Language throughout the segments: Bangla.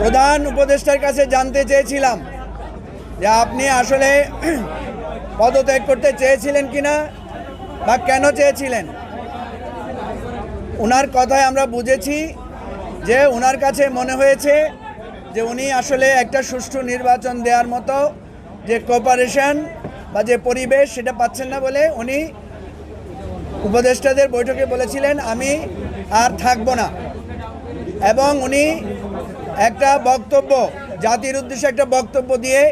প্রধান উপদেষ্টার কাছে জানতে চেয়েছিলাম যে আপনি আসলে পদত্যাগ করতে চেয়েছিলেন কিনা বা কেন চেয়েছিলেন? ওনার কথায় আমরা বুঝেছি যে ওনার কাছে মনে হয়েছে যে উনি আসলে একটা সুষ্ঠু নির্বাচন দেওয়ার মতো যে কোপারেশন বা যে পরিবেশ সেটা পাচ্ছেন না বলে উনি উপদেষ্টাদের বৈঠকে বলেছিলেন, আমি আর থাকব না। এবং উনি একটা বক্তব্য, জাতির উদ্দেশ্যে একটা বক্তব্য দিয়ে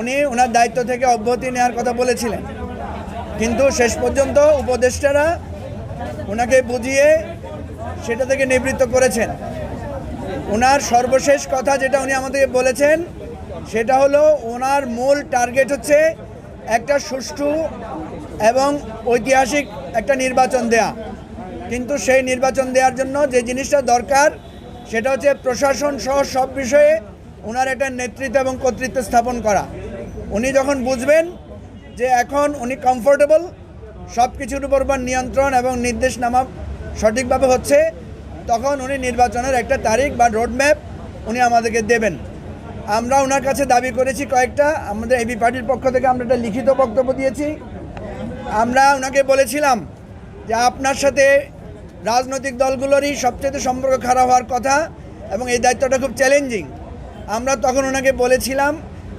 উনি ওনার দায়িত্ব থেকে অব্যাহতি নেওয়ার কথা বলেছিলেন। কিন্তু শেষ পর্যন্ত উপদেষ্টারা ওনাকে বুঝিয়ে সেটা থেকে নিবৃত্ত করেছেন। ওনার সর্বশেষ কথা যেটা উনি আমাদেরকে বলেছেন, সেটা হলো ওনার মূল টার্গেট হচ্ছে একটা সুষ্ঠু এবং ঐতিহাসিক একটা নির্বাচন দেয়া। কিন্তু সেই নির্বাচন দেওয়ার জন্য যে জিনিসটা দরকার সেটা হচ্ছে প্রশাসন সহ সব বিষয়ে ওনার একটা নেতৃত্ব এবং কর্তৃত্ব স্থাপন করা। উনি যখন বুঝবেন যে এখন উনি কমফোর্টেবল সব কিছুর উপর নিয়ন্ত্রণ এবং নির্দেশনামা সঠিকভাবে হচ্ছে, তখন উনি নির্বাচনের একটা তারিখ বা রোডম্যাপ উনি আমাদেরকে দেবেন। আমরা ওনার কাছে দাবি করেছি কয়েকটা, আমাদের এবি পার্টির পক্ষ থেকে আমরা একটা লিখিত বক্তব্য দিয়েছি। আমরা ওনাকে বলেছিলাম যে আপনার সাথে রাজনৈতিক দলগুলোরই সবচেয়ে সম্পর্ক খারাপ হওয়ার কথা এবং এই দায়িত্বটা খুব চ্যালেঞ্জিং আমরা তখন ওনাকে বলেছিলাম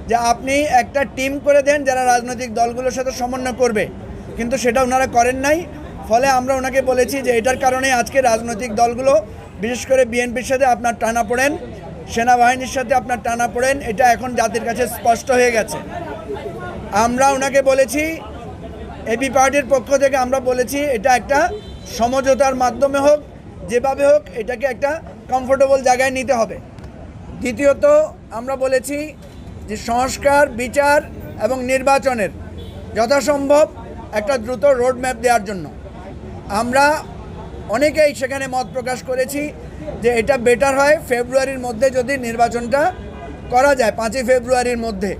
যে আপনি একটা টিম করে দেন যারা রাজনৈতিক দলগুলোর সাথে সমন্বয় করবে। কিন্তু সেটা ওনারা করেন নাই। ফলে আমরা ওনাকে বলেছি যে এটার কারণে আজকে রাজনৈতিক দলগুলো, বিশেষ করে বিএনপির সাথে আপনার টানা পড়েন, সেনাবাহিনীর সাথে আপনার টানা পড়েন, এটা এখন জাতির কাছে স্পষ্ট হয়ে গেছে। আমরা ওনাকে বলেছি এবি পার্টির পক্ষ থেকে আমরা বলেছি, এটা একটা সমঝোতার মাধ্যমে হোক, যেভাবে হোক, এটাকে একটা কমফোর্টেবল জায়গায় নিতে হবে। দ্বিতীয়ত, আমরা বলেছি যে সংস্কার, বিচার এবং নির্বাচনের যথাসম্ভব একটা দ্রুত রোড ম্যাপ দেওয়ার জন্য। আমরা অনেকেই সেখানে মত প্রকাশ করেছি যে এটা বেটার হয় ফেব্রুয়ারির মধ্যে যদি নির্বাচনটা করা যায়, পাঁচই ফেব্রুয়ারির মধ্যে।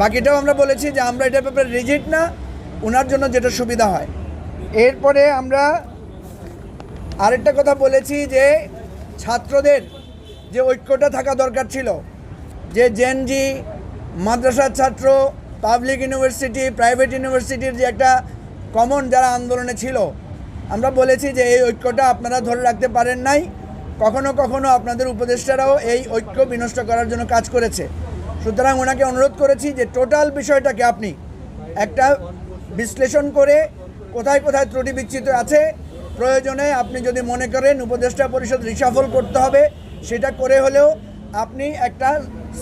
বাকিটাও আমরা বলেছি যে আমরা এটা ব্যাপারে রিজিট না ওনার জন্য যেটা সুবিধা হয়। এরপরে আমরা আরেকটা কথা বলেছি যে ছাত্রদের যে ঐক্যটা থাকা দরকার ছিল, যে জেনজি মাদ্রাসার ছাত্র পাবলিক ইউনিভার্সিটি প্রাইভেট ইউনিভার্সিটির যে একটা কমন যারা আন্দোলনে ছিল, আমরা বলেছি যে এই ঐক্যটা আপনারা ধরে রাখতে পারেন নাই। কখনো কখনো আপনাদের উপদেষ্টারাও এই ঐক্য বিনষ্ট করার জন্য কাজ করেছে। সুতরাং ওনাকে অনুরোধ করেছি যে টোটাল বিষয়টাকে আপনি একটা বিশ্লেষণ করে কোথায় কোথায় ত্রুটি বিচ্ছিত আছে, প্রয়োজনে আপনি যদি মনে করেন উপদেষ্টা পরিষদ রিসাফল করতে হবে, সেটা করে হলেও আপনি একটা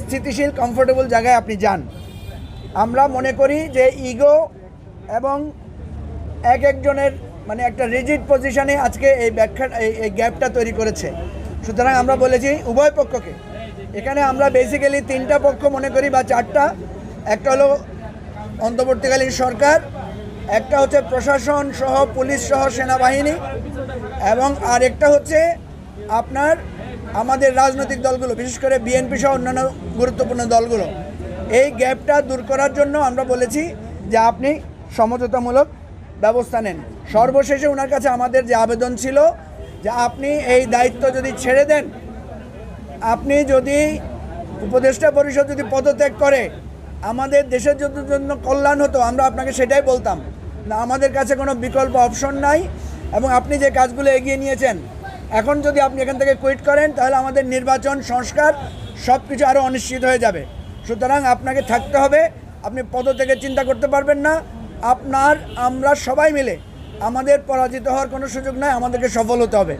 স্থিতিশীল কমফোর্টেবল জায়গায় আপনি যান। আমরা মনে করি যে ইগো এবং এক একজনের মানে একটা রিজিড পজিশনে আজকে এই ব্যাখ্যা, এই এই গ্যাপটা তৈরি করেছে। সুতরাং আমরা বলেছি উভয় পক্ষকে। এখানে আমরা বেসিক্যালি তিনটা পক্ষ মনে করি বা চারটা। একটা হলো অন্তর্বর্তীকালীন সরকার একটা হচ্ছে প্রশাসন সহ পুলিশ সহ সেনাবাহিনী এবং আরেকটা হচ্ছে আপনার আমাদের রাজনৈতিক দলগুলো, বিশেষ করে বিএনপি সহ অন্যান্য গুরুত্বপূর্ণ দলগুলো। এই গ্যাপটা দূর করার জন্য আমরা বলেছি যে আপনি সমঝোতামূলক ব্যবস্থা নেন। সর্বশেষে ওনার কাছে আমাদের যে আবেদন ছিল যে আপনি এই দায়িত্ব যদি ছেড়ে দেন, আপনি যদি উপদেষ্টা পরিষদ যদি পদত্যাগ করে, আমাদের দেশের জন্য কল্যাণ হতো, আমরা আপনাকে সেটাই বলতাম। না, আমাদের কাছে কোনো বিকল্প অপশন নাই। এবং আপনি যে কাজগুলো এগিয়ে নিয়েছেন, এখন যদি আপনি এখান থেকে কুইট করেন, তাহলে আমাদের নির্বাচন, সংস্কার সব কিছু আরও অনিশ্চিত হয়ে যাবে। সুতরাং আপনাকে থাকতে হবে, আপনি পদ থেকে চিন্তা করতে পারবেন না। আপনার, আমরা সবাই মিলে আমাদের পরাজিত হওয়ার কোনো সুযোগ নাই, আমাদেরকে সফল হতে হবে।